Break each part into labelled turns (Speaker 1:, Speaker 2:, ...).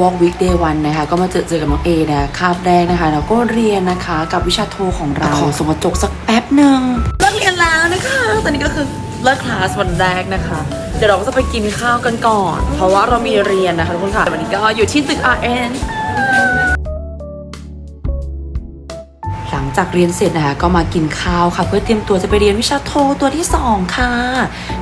Speaker 1: Walk Week Day 1นะคะก็มาเจอเจอกับน้องเอนะคาบแรกนะคะแล้วก็เรียนนะคะกับวิชาโทของเราขอสมรจกสักแป๊บหนึ่งเลิกเรียนแล้วนะคะ ตอนนี้ก็คือเลิกคลาสวันแรกนะคะ เดี๋ยวเราก็จะไปกินข้าวกันก่อน เพราะว่าเรามีเรียนนะคะทุกคนค่ะวันนี้ก็อยู่ที่ตึก RN จากเรียนเสร็จนะคะก็มากินข้าวค่ะ เพื่อเตรียมตัวจะไปเรียนวิชาโทตัวที่ 2 ค่ะ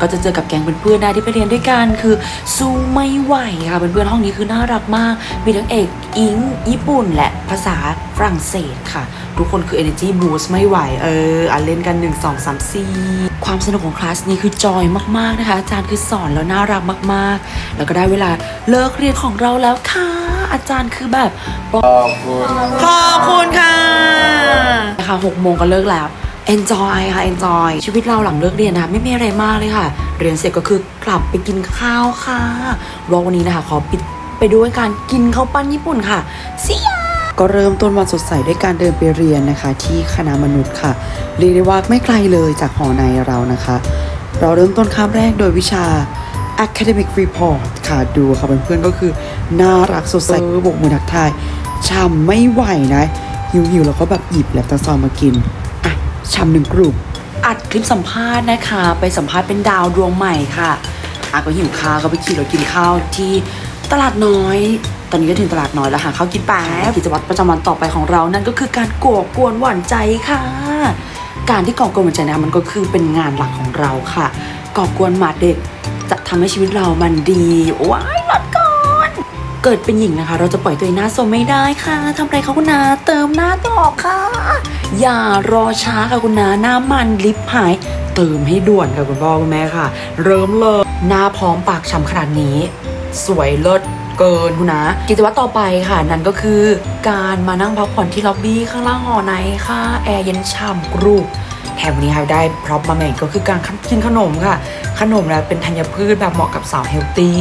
Speaker 1: ก็จะเจอกับแก๊งเพื่อนๆนะที่ไปเรียนด้วยกันคือซูไม่ไหวค่ะเพื่อนๆห้องนี้คือน่ารักมาก มีทั้งเอกอิงญี่ปุ่นและภาษาฝรั่งเศสค่ะ ทุกคนคือ energy boost ไม่ไหวเอออะเล่นกัน 1 2 3 4 ความสนุกของคลาสนี้คือจอยมากๆนะคะ อาจารย์คือสอนแล้วน่ารักมากๆ แล้วก็ได้เวลาเลิกเรียนของเราแล้วค่ะ อาจารย์คือแบบ
Speaker 2: ขอบคุณ
Speaker 1: ขอบคุณค่ะ คะหกโมงก็เลิกแล้ว enjoy ค่ะ enjoy ชีวิตเราหลังเลิกเรียนนะไม่มีอะไรมากเลยค่ะ เรียนเสร็จก็คือกลับไปกินข้าวค่ะวอกวันนี้นะคะขอปิดไปด้วยการกินข้าวปั้นญี่ปุ่นค่ะซิยก็เริ่มต้นวันสดใสด้วยการเดินไปเรียนนะคะ ที่คณะมนุษย์ค่ะ เรียกได้ว่าไม่ไกลเลยจากหอในเรานะคะ เราเริ่มต้นคาบแรกโดยวิชา academic report ค่ะดูค่ะเพื่อนๆก็คือ น่ารักสดใสออบกมือทักทายช่ำไม่ไหวนะ หิวหิวๆแล้วก็แบบหยิบแลบตาซอยมากิน อะชำหนึ่งกลุ่มอัดคลิปสัมภาษณ์นะคะ ไปสัมภาษณ์เป็นดาวดวงใหม่ค่ะอะก็หิวข้าวก็ไปขี่รถกินข้าวที่ตลาดน้อย ตอนนี้ก็ถึงตลาดน้อยแล้วหาข้าวกินแป๊บกิจวัตรประจำวันต่อไปของเรานั่นก็คือการก่อกวนหวานใจค่ะ การที่ก่อกวนหวานใจนะมันก็คือเป็นงานหลักของเราค่ะ ก่อกวนหมาเด็กจะทำให้ชีวิตเรามันดีว้ายหลัดก่อน เกิดเป็นหญิงนะคะ เราจะปล่อยตัวเองหน้าโซมไม่ได้ค่ะทำไรคะคุณนาเติมหน้าต่อค่ะ อย่ารอช้าค่ะคุณนาหน้ามันลิปหาย เติมให้ด่วนค่ะคุณพ่อคุณแม่ค่ะ เริ่มเลยหน้าพร้อมปากฉ่ำขนาดนี้ สวยเลิศเกินคุณนะกิจวัตรต่อไปค่ะ นั่นก็คือการมานั่งพักผ่อนที่ล็อบบี้ข้างล่างหอในค่ะแอร์เย็นฉ่ำกรุบแถมวันนี้ค่ะได้พร็อพมาใหม่ก็คือการกินขนมค่ะ ขนมแล้วเป็นธัญพืชแบบเหมาะกับสาวเฮลตี้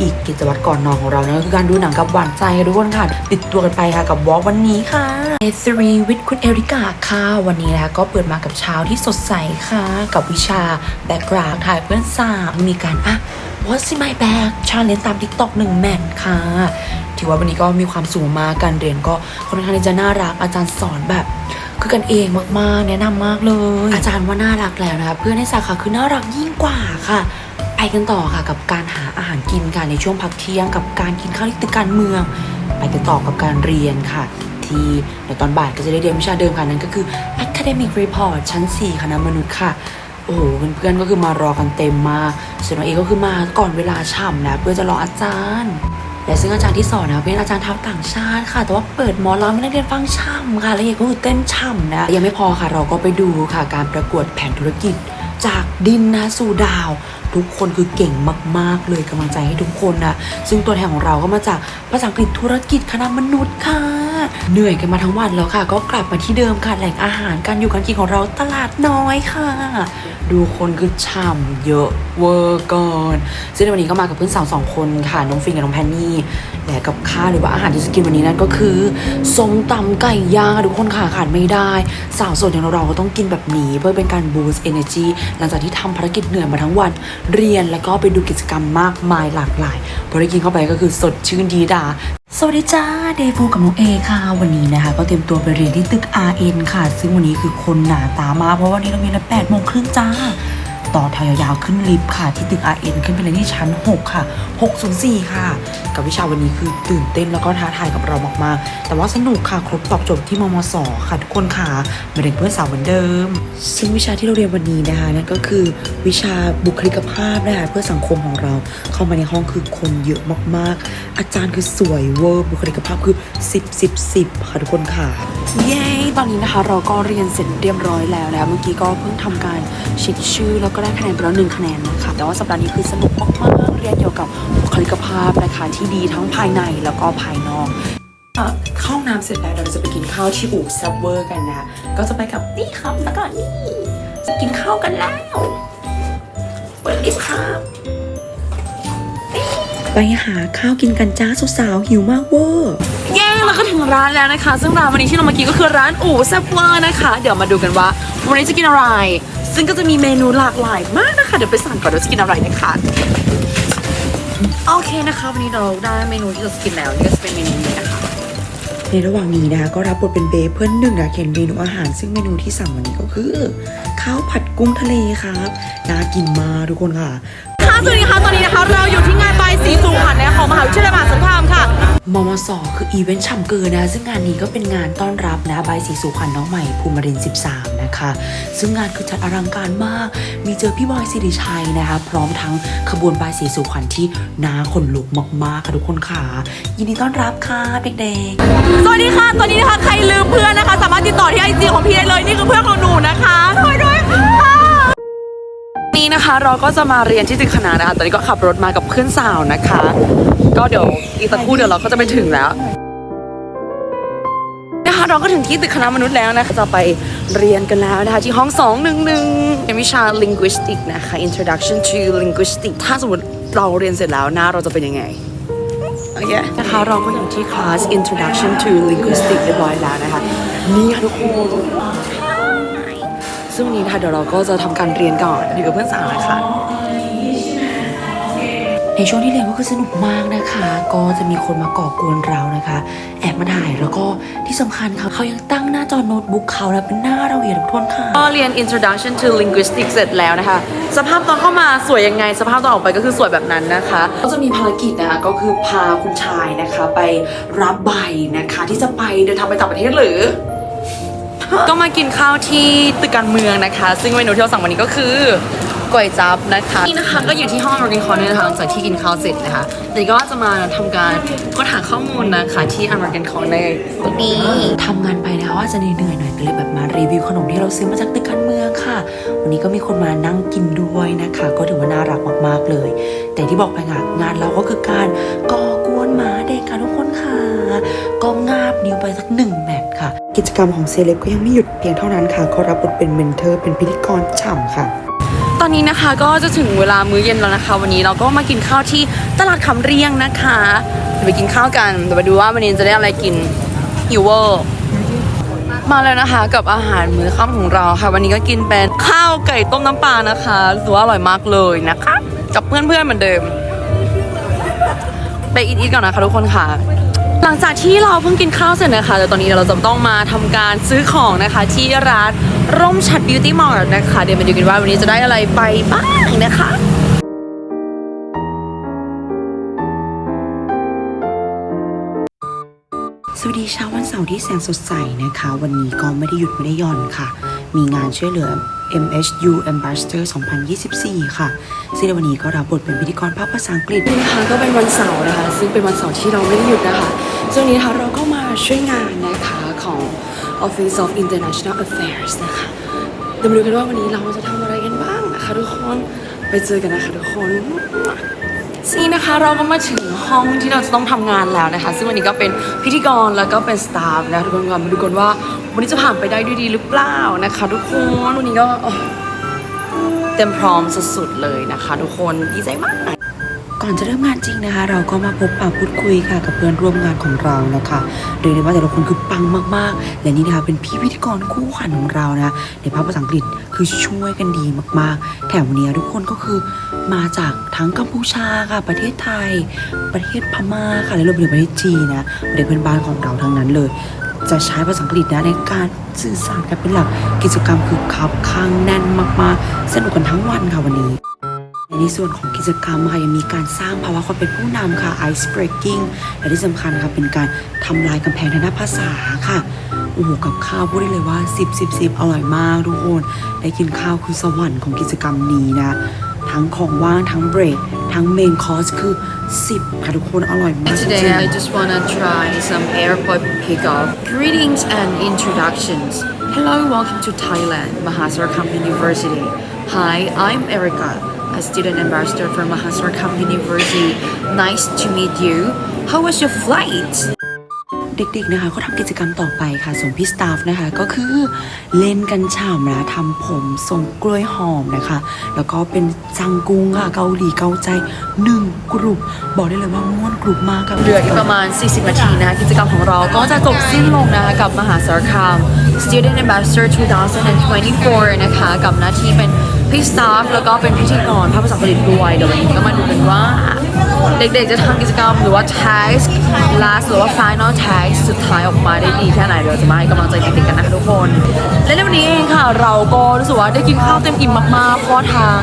Speaker 1: อีกกิจวัตรก่อนนอนของเรานั่นก็คือการดูหนังกับหวานใจทุกคนค่ะ ติดตัวกันไปค่ะกับวอล์กวันนี้ค่ะ A3 with คุณเอริกาค่ะ วันนี้นะคะก็เปิดมากับเช้าที่สดใสค่ะ กับวิชาแบ็กกราวด์ถ่ายเพื่อนสาวมีการอะ What's in my bag ชาเลนจ์ตาม TikTok หนึ่งแมนค่ะถือว่าวันนี้ก็มีความสูงมากการเรียนก็ค่อนข้างที่จะน่ารักอาจารย์สอนแบบคือกันเองมากๆ แนะนำมากเลย อาจารย์ว่าน่ารักแล้วนะคะเพื่อนในสาขาคือน่ารักยิ่งกว่าค่ะ ไปกันต่อค่ะกับการหาอาหารกินค่ะในช่วงพักเที่ยง กับการกินข้าวที่ตึกการเมือง ไปกันต่อกับการเรียนค่ะ ที่ในตอนบ่ายก็จะได้เรียนวิชาเดิมค่ะนั่นก็คือ academic report ชั้น 4 คณะมนุษย์ค่ะโอ้โหเพื่อนๆก็คือมารอกันเต็มมาส่วนเราเองก็คือมาก่อนเวลาฉ่ำนะเพื่อจะรออาจารย์และซึ่งอาจารย์ที่สอนนะเป็นอาจารย์ชาวต่างชาติค่ะ แต่ว่าเปิดหมอร้องให้นักเรียนฟังช่ำค่ะ และเอกก็คือเต้นช่ำนะ ยังไม่พอค่ะเราก็ไปดูค่ะการประกวดแผนธุรกิจ จากดินนะสู่ดาว ทุกคนคือเก่งมาก ๆ เลยกำลังใจให้ทุกคนนะซึ่งตัวแทนของเราก็มาจากภาษาอังกฤษธุรกิจคณะมนุษย์ค่ะ เหนื่อยกันมาทั้งวันแล้วค่ะ ก็กลับมาที่เดิมค่ะแหล่งอาหารการอยู่การกินของเราตลาดน้อยค่ะ ดูคนคือฉ่ำเยอะเวอร์เกินซึ่งในวันนี้ก็มากับเพื่อนสาวสองคนค่ะน้องฟินกับน้องแพนนี่และกับข้าวหรือว่าอาหารที่จะกินวันนี้นั่นก็คือส้มตำไก่ย่างทุกคนค่ะขาดไม่ได้ สาวสดอย่างเราๆก็ต้องกินแบบนี้เพื่อเป็นการบูสต์ energy หลังจากที่ทำภารกิจเหนื่อยมาทั้งวัน เรียนแล้วก็ไปดูกิจกรรมมากมายหลากหลายพอได้กินเข้าไปก็คือสดชื่นดีดา สวัสดีจ้าเดฟูกับน้องเอค่ะวันนี้นะคะ ก็เตรียมตัวไปเรียนที่ตึก RN ค่ะ ซึ่งวันนี้คือคนหนาตามากเพราะวันนี้เราเรียนแปดโมงครึ่งจ้า ต่อแถวยาวๆขึ้นลิฟต์ค่ะ ที่ตึก RN ขึ้นไปเลยนที่ชั้น 6 ค่ะ 604 ค่ะ กับวิชาวันนี้คือตื่นเต้นแล้วก็ท้าทายกับเรามากๆแต่ว่าสนุกค่ะ ครบตอบโจทย์ที่มมสค่ะ ทุกคนค่ะมาเรียนเพื่อนสาวเหมือนเดิม ซึ่งวิชาที่เราเรียนวันนี้นะคะนั่นก็คือวิชาบุคลิกภาพนะคะเพื่อสังคมของเรา เข้ามาในห้องคือคนเยอะมากๆ อาจารย์คือสวยเวอร์บุคลิกภาพคือ 10 10 10 ค่ะทุกคนค่ะเย้ตอนนี้นะคะ เราก็เรียนเสร็จเรียบร้อยแล้วนะคะเมื่อกี้ก็เพิ่งทำการเช็คชื่อแล้วก็ได้คะแนนไปแล้วหนึ่งคะแนนนะคะแต่ว่าสัปดาห์นี้คือสนุกมากๆเรียนเกี่ยวกับบุคลิกภาพนะคะที่ดีทั้งภายในแล้วก็ภายนอกเอ่อเข้าห้องน้ำเสร็จแล้วเราจะไปกินข้าวที่อู่ซับเวอร์กันนะก็จะไปกับนี่ครับแล้วก็นี่กินข้าวกันแล้วเปิดลิฟต์ครับไปหาข้าวกินกันจ้าสาวๆหิวมากเวอร์เย้เราก็ถึงร้านแล้วนะคะ ซึ่งร้านวันนี้ที่เรามากินก็คือร้านอู่ซับเวอร์นะคะ เดี๋ยวมาดูกันว่า วันนี้จะกินอะไร ซึ่งก็จะมีเมนูหลากหลายมากนะคะ เดี๋ยวไปสั่งก่อนว่าจะกินอะไรนะคะ
Speaker 3: โอเคนะคะ วันนี้เราได้เมนูที่เราจะกินแล้วนี่ก็จะเป็นเมนูนี้นะคะ
Speaker 1: ในระหว่างนี้นะคะก็รับบทเป็นเบฟเพื่อนหนึ่งนะเขียนเมนูอาหาร ซึ่งเมนูที่สั่งวันนี้ก็คือข้าวผัดกุ้งทะเลครับน่ากินมากทุกคน
Speaker 4: ค่ะ สวัสดีค่ะ ตอนนี้นะคะ เราอยู่ที่งานใบายสีสู่ขวัญนะคะของมหาวิทยาลัยมหาสารคามค่ะ
Speaker 3: มมสคืออีเวนต์ฉ่ำเกินนะ ซึ่งงานนี้ก็เป็นงานต้อนรับนะใบายสีสุขวัญน้องใหม่ภูมิรินทร์13 นะคะ ซึ่งงานคือจัดอลังการมาก มีเจอพี่บอยสิริชัยนะคะ พร้อมทั้งขบวนใบายสีสุขวัญที่น่าขนลุกมากๆค่ะทุกคนค่ะ ยินดีต้อนรับค่ะเด็กๆ
Speaker 4: สวัสดีค่ะ ตอนนี้นะคะใครลืมเพื่อนนะคะ สามารถติดต่อที่ไอจีของพี่ได้เลย นี่คือเพื่อนของหนูนะคะช่วยด้วยค่ะ
Speaker 3: นี้นะคะ เราก็จะมาเรียนที่ตึกคณะนะคะตอนนี้ก็ขับรถมากับเพื่อนสาวนะคะ ก็เดี๋ยวอีกสักครู่เดี๋ยวเราก็จะไปถึงแล้วนะคะเราก็ถึงที่ตึกคณะมนุษย์แล้วนะคะจะไปเรียนกันแล้วนะคะที่ห้อง 211เป็นวิชา linguistic นะคะ introduction to linguistic ถ้าสมมติเราเรียนเสร็จแล้วหน้าเราจะเป็นยังไงโอเคนะคะเราก็อยู่ที่คลาส introduction to linguistic เรียบร้อยแล้วนะคะนี่ค่ะทุกคน ซึ่งวันนี้นะคะเดี๋ยวเราก็จะทำการเรียนก่อนอยู่กับเพื่อนสาวนะคะในช่วงที่เรียนก็คือสนุกมากนะคะ ก็จะมีคนมาก่อกวนเรานะคะ แอบมาถ่ายแล้วก็ที่สำคัญค่ะเขายังตั้งหน้าจอโน้ตบุ๊กเขาแล้วเป็นหน้าเราเห็นทุกคนค่ะก็เรียน introduction to linguistics เสร็จแล้วนะคะ สภาพตอนเข้ามาสวยยังไง สภาพตอนออกไปก็คือสวยแบบนั้นนะคะ ก็จะมีภารกิจนะคะก็คือพาคุณชายนะคะไปรับใบนะคะที่จะไปเดินทางไปต่างประเทศหรือ ก็มากินข้าวที่ตึกการเมืองนะคะ ซึ่งเมนูที่เราสั่งวันนี้ก็คือก๋วยจั๊บนะคะนี่นะคะก็อยู่ที่ห้อง American Corner นะคะหลังจากที่กินข้าวเสร็จนะคะเดี๋ยวก็จะมาทำการค้นหาข้อมูลนะคะที่ American Corner ตรงนี้ทำงานไปนะคะว่าจะเหนื่อยหน่อยก็เลยแบบมารีวิวขนมที่เราซื้อมาจากตึกการเมืองค่ะ วันนี้ก็มีคนมานั่งกินด้วยนะคะ ก็ถือว่าน่ารักมากๆเลย แต่ที่บอกไปงานงานเราก็คือการก่อกวนหมาเด็กค่ะทุกคนค่ะ ก็งาบนิ้วไปสักหนึ่งแมตช์ค่ะ
Speaker 1: กิจกรรมของเซเลบก็ยังไม่หยุดเพียงเท่านั้นค่ะเขารับบทเป็นเมนเทอร์ เป็นพิธีกรฉ่ำค่ะ
Speaker 3: ตอนนี้นะคะก็จะถึงเวลามื้อเย็นแล้วนะคะ วันนี้เราก็มากินข้าวที่ตลาดคำเรียงนะคะเดี๋ยวไปกินข้าวกันเดี๋ยวไปดูว่าวันนี้จะได้อะไรกินหิวเวอร์มาแล้วนะคะกับอาหารมื้อค่ำของเราค่ะ วันนี้ก็กินเป็นข้าวไก่ต้มน้ำปลานะคะรู้สึกว่าอร่อยมากเลยนะคะกับเพื่อนๆเหมือนเดิม ไปอีทๆก่อนนะคะทุกคนค่ะ หลังจากที่เราเพิ่งกินข้าวเสร็จนะคะเดี๋ยวตอนนี้เราจะต้องมาทำการซื้อของนะคะที่ร้านร่มฉัดบิวตี้มอร์นะคะ เดี๋ยวมาดูกันว่าวันนี้จะได้อะไรไปบ้างนะคะ
Speaker 1: สวัสดีเช้าวันเสาร์ที่แสนสดใสนะคะ วันนี้ก็ไม่ได้หยุดไม่ได้หย่อนค่ะ มีงานช่วยเหลือ MHU Ambassador 2024 ค่ะ ซึ่งในวันนี้ก็รับบทเป็นพิธีกรภาคภาษาอังกฤษ
Speaker 3: นะคะก็เป็นวันเสาร์นะคะ ซึ่งเป็นวันเสาร์ที่เราไม่ได้หยุดนะคะช่วงนี้นะคะเราก็มาช่วยงานนะคะของ Office of International Affairs นะคะเดี๋ยวมาดูกันว่าวันนี้เราจะทำอะไรกันบ้างนะคะทุกคนไปเจอกันนะคะทุกคนนี่นะคะเราก็มาถึงห้องที่เราจะต้องทำงานแล้วนะคะ ซึ่งวันนี้ก็เป็นพิธีกรแล้วก็เป็นสตาฟนะคะทุกคนมาดูกันว่า วันนี้จะผ่านไปได้ด้วยดีหรือเปล่านะคะ ทุกคนวันนี้ก็เต็มพร้อมสุดๆเลยนะคะ ทุกคนดีใจมาก
Speaker 1: ก่อนจะเริ่มงานจริงนะคะ เราก็มาพบปะพูดคุยค่ะ กับเพื่อนร่วมงานของเรานะคะเรียกได้ว่าแต่ละคนคือปังมากๆและนี่นะคะเป็นพี่พิธีกรคู่ขวัญของเรานะในภาคภาษาอังกฤษคือช่วยกันดีมากๆแถมวันนี้ทุกคนก็คือมาจากทั้งกัมพูชาค่ะ ประเทศไทย ประเทศพม่าค่ะและรวมถึงประเทศจีนนะประเทศเพื่อนบ้านของเราทั้งนั้นเลย จะใช้ภาษาอังกฤษนะในการสื่อสารกันเป็นหลัก กิจกรรมคือคับข้างแน่นมากๆ สนุกกันทั้งวันค่ะวันนี้ในส่วนของกิจกรรมค่ะยังมีการสร้างภาวะความเป็นผู้นำค่ะ ice breaking และที่สำคัญค่ะเป็นการทำลายกำแพงทางด้านภาษาค่ะโอ้โหกับข้าวพูดได้เลยว่า 10 10 10 อร่อยมากทุกคน ได้กินข้าวคือสวรรค์ของกิจกรรมนี้นะ ทั้งของว่างทั้งเบรกทั้งเมนคอร์สคือ 10 ค่ะทุกคนอร่อยมากจริ
Speaker 5: Today
Speaker 1: ง
Speaker 5: I just want to try some airport pickup. Greetings and introductions. Hello, welcome to Thailand, Mahasarkham University. Hi, I'm Erica, a student ambassador for Mahasarkham University. Nice to meet you. How was your flight?
Speaker 1: เด็กๆนะคะก็ทำกิจกรรมต่อไปค่ะ ส่วนพี่สตาฟนะคะ ก็คือเล่นกันฉ่ำนะทำผมทรงกล้วยหอมนะคะ แล้วก็เป็นจังกุงค่ะเกาหลีเกาใจหนึ่งกลุ่มบอกได้เลยว่าม่วนกลุ่มมากค่ะ
Speaker 3: เหลืออีกประมาณ 40 นาทีนะคะกิจกรรมของเราก็จะจบสิ้นลงนะคะกับมหาสารคาม Student Ambassador 2024 นะคะกับหน้าที่เป็นพี่สตาฟแล้วก็เป็นพิธีกรภาคภาษาอังกฤษด้วยเดี๋ยววันนี้ก็มาดูกันว่า
Speaker 6: เด็กๆจะทำกิจกรรมหรือว่า task last หรือว่า final task สุดท้ายออกมาได้ดีแค่ไหนเดี๋ยวจะมาให้กำลังใจเด็กๆกันนะคะทุกคน และในวันนี้เองค่ะ เราก็รู้สึกว่าได้กินข้าวเต็มอิ่มมากๆเพราะทาง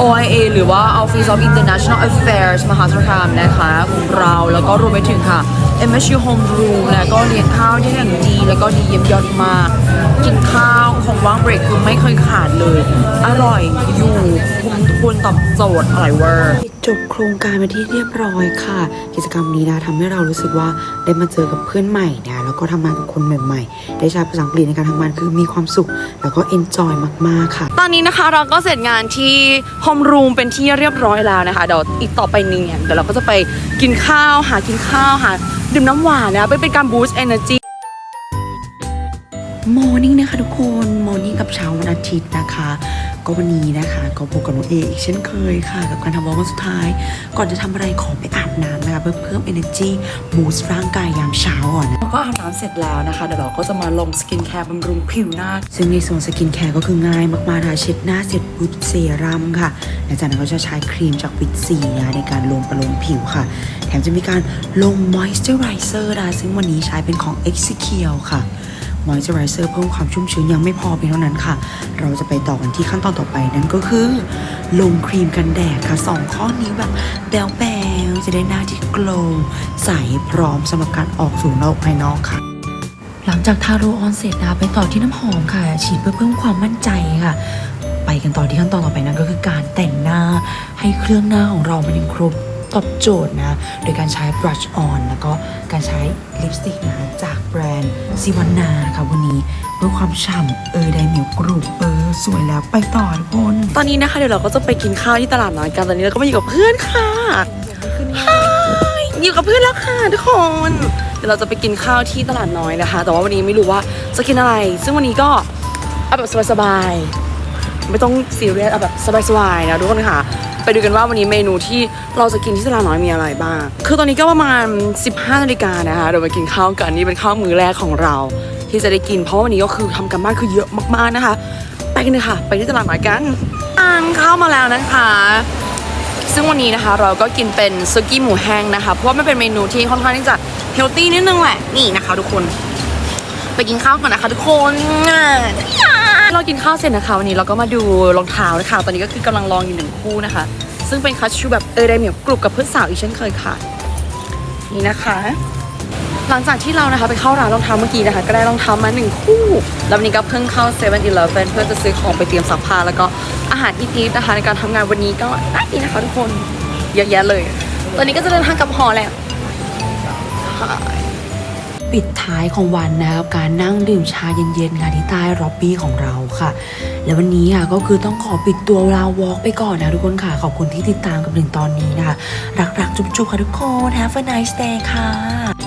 Speaker 6: OIA หรือว่า Office of International Affairs มหาสารคามนะคะของเราแล้วก็รวมไปถึงค่ะ MSU Home Room แล้วก็เลี้ยงข้าวได้อย่างดี แล้วก็ดีเยี่ยมยอดมากกินข้าว ของว่างเบรกคือไม่เคยขาดเลย อร่อยอยู่คุ้มทุนตอบโจทย์อร่อยเวอร์
Speaker 1: จบโครงการไปที่เรียบร้อยค่ะ กิจกรรมนี้นะทำให้เรารู้สึกว่าได้มาเจอกับเพื่อนใหม่นะแล้วก็ทำงานกับคนใหม่ๆ ได้ใช้ภาษาอังกฤษในการทำงานคือมีความสุข แล้วก็เอนจอยมากๆค่ะ
Speaker 3: ตอนนี้นะคะเราก็เสร็จงานที่โฮมรูมเป็นที่เรียบร้อยแล้วนะคะเดี๋ยวอีกต่อไปนี้เนี่ยเดี๋ยวเราก็จะไปกินข้าวหากินข้าวหาดื่มน้ำหวานนะไปเป็นการบูสต์เอเนอร์จี
Speaker 1: มอร์นิ่งนะคะทุกคนมอร์นิ่งกับเช้าวันอาทิตย์นะคะ ก็วันนี้นะคะก็พบกับน้องเออีกเช่นเคยค่ะ กับการทำวอล์กวันสุดท้าย ก่อนจะทำอะไรขอไปอาบน้ำนะคะ เพื่อเพิ่ม energy boost ร่างกายยามเช้าก่อนนะ
Speaker 7: เราก็อาบน้ำเสร็จแล้วนะคะ เดี๋ยวเราก็จะมาลงสกินแคร์บำรุงผิวหน้า
Speaker 1: ซึ่งในส่วนสกินแคร์ก็คือง่ายมากๆนะคะเช็ดหน้าเสร็จปุ๊บเซรั่มค่ะหลังจากนั้นก็จะใช้ครีมจากวิตซีนะในการลงประโลมผิวค่ะ แถมจะมีการลงมอยส์เจอไรเซอร์นะซึ่งวันนี้ใช้เป็นของ e x e q u i l ค่ะ มอยส์เจอไรเซอร์เพิ่มความชุ่มชื้นยังไม่พอเพียงเท่านั้นค่ะ เราจะไปต่อกันที่ขั้นตอนต่อไปนั่นก็คือ ลงครีมกันแดดค่ะสองข้อนี้แบบแบวๆจะได้หน้าที่โกลว์ใสพร้อมสำหรับการออกสู่โลกภายนอกค่ะหลังจากทาโรลออนเสร็จนะไปต่อที่น้ำหอมค่ะ ฉีดเพื่อเพิ่มความมั่นใจค่ะ ไปกันต่อที่ขั้นตอนต่อไปนั่นก็คือการแต่งหน้าให้เครื่องหน้าของเรามันยังครบ ตอบโจทย์นะ โดยการใช้ brush on แล้วก็การใช้ลิปสติกนะคะจากแบรนด์ซิวานาค่ะวันนี้เพื่อความฉ่ำเออได้เหนียวกรุบเออ สวยแล้วไปต่อทุกคน
Speaker 3: ตอนนี้นะคะเดี๋ยวเราก็จะไปกินข้าวที่ตลาดน้อยกันตอนนี้เราก็มาอยู่กับเพื่อนค่ะฮายอยู่กับเพื่อนแล้วค่ะทุกคนเดี๋ยวเราจะไปกินข้าวที่ตลาดน้อยนะคะ แต่ว่าวันนี้ไม่รู้ว่าจะกินอะไร ซึ่งวันนี้ก็เอาแบบสบายๆ ไม่ต้องซีเรียสเอาแบบสบายๆนะทุกคนค่ะ ไปดูกันว่าวันนี้เมนูที่เราจะกินที่ตลาดน้อยมีอะไรบ้าง คือตอนนี้ก็ประมาณ 15นาฬิกานะคะเดี๋ยวไปกินข้าวกันนี่เป็นข้าวมื้อแรกของเรา ที่จะได้กินเพราะวันนี้ก็คือทำกันบ้านคือเยอะมากๆนะคะ ไปกันเลยค่ะ ไปที่ตลาดน้อยกันทานข้าวมาแล้วนะคะซึ่งวันนี้นะคะเราก็กินเป็นซุกี้หมูแห้งนะคะ เพราะว่ามันเป็นเมนูที่ค่อนข้างที่จะเฮลตี้นิดนึงแหละ นี่นะคะทุกคน ไปกินข้าวก่อนนะคะทุกคน เรากินข้าวเสร็จนะคะวันนี้เราก็มาดูรองเท้านะคะ ตอนนี้ก็คือกำลังลองอยู่หนึ่งคู่นะคะ ซึ่งเป็นคัชชูแบบเออไดเมียกรุบกับเพื่อนสาวอีกเช่นเคยค่ะ นี่นะคะ หลังจากที่เรานะคะไปเข้าร้านรองเท้าเมื่อกี้นะคะ ก็ได้รองเท้ามาหนึ่งคู่แล้ววันนี้ก็เพิ่งเข้า7 e เ e ่ e อเเพื่อจะซื้อของไปเตรียมซักผ้าแล้วก็อาหารอีทๆนะคะ ในการทำงานวันนี้ก็ได้ดีนะคะทุกคนเยอะแยะเลย ตอนนี้ก็จะเดินทางกลับหอแล้ว
Speaker 1: ปิดท้ายของวันนะครับการนั่งดื่มชาเย็นๆค่ะที่ใต้ร็อบบี้ของเราค่ะ และวันนี้ค่ะก็คือต้องขอปิดตัวลาวอล์กไปก่อนนะทุกคนค่ะ ขอบคุณที่ติดตามกับหนึ่งตอนนี้นะคะ รักๆ จุ๊บๆค่ะทุกคน Have a nice day ค่ะ